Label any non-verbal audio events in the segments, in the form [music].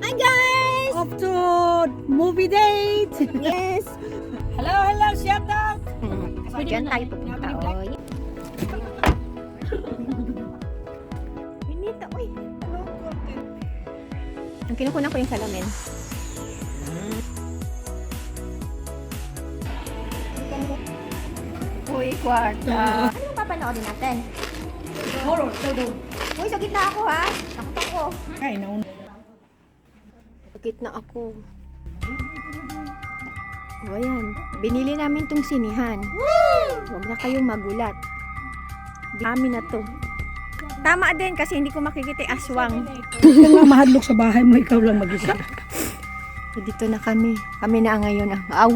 Hi guys! Off to movie date! Yes! [laughs] hello, hello, shout out! Diyan tayo pupunta. Oy. [laughs] Pinita, uy. Ang kinukunan ko yung salamin. Uy, kwarta. Anong papanoodin natin? Horror, todo. Uy, sa gitna ako ha. Takot ako. Ay, naun. Sa gitna ako. O ayan, binili namin tong sinihan. Huwag na kayong magulat. Amin na to. Tama din kasi hindi ko makikita yung aswang. Ito nga mahadlok sa bahay mo, ikaw lang mag-isa. So, [laughs] dito na kami. Kami na ang ngayon ang Aw!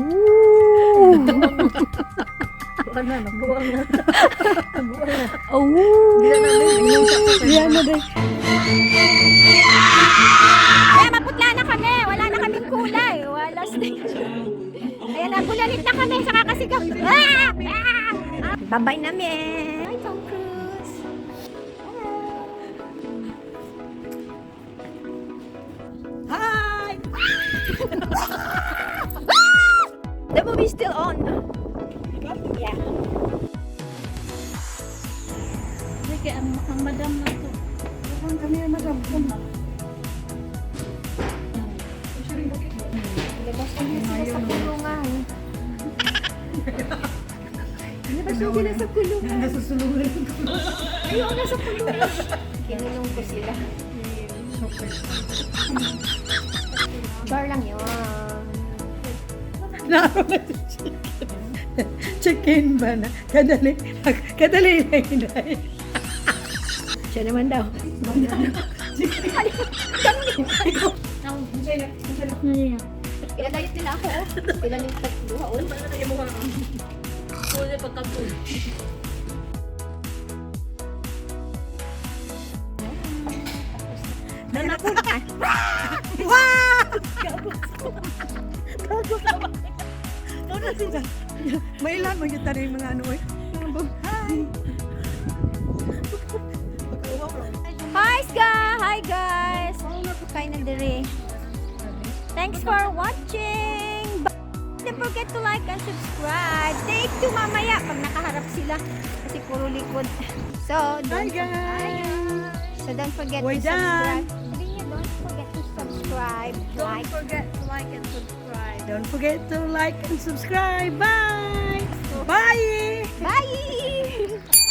Ano, nabuwang na. Aw! Yan na din. Kaya [laughs] Ayan na, gulanit na kami. Saka kasi kami. Ah! Ah! Babay namin. Hi, Tom Cruise. Hi! [laughs] The movie's still on. Yeah. Sige, ang, ang madam na to. Ang kami, madam. Labas kami sila sa kulungan. Labas na sila sa kulungan. Nasusulungan. Ayaw na sa kulungan. Kinulong ko sila. Bar lang yun. [laughs] Naroon na si chicken. Chicken ba na? Kadali. Kadali na hinay. Siya naman daw. Ngayon. Ilalait nila ako. oh. Sa luha. oh. Pwede pagkatulog. Nanakot ka. Ano sila? May ilan mo yung tarin mga ano eh. Hi! Hi guys! Hi guys! Kain na dire. Thanks for watching! Don't forget to like and subscribe. Take two mamaya pag nakaharap sila. Kasi puro likod. So, Hi don't, guys! so don't forget We're to subscribe. done. Sabi niya, don't forget to subscribe. Like. forget to like and subscribe. Don't forget to like and subscribe. Bye! Bye! Bye! [laughs]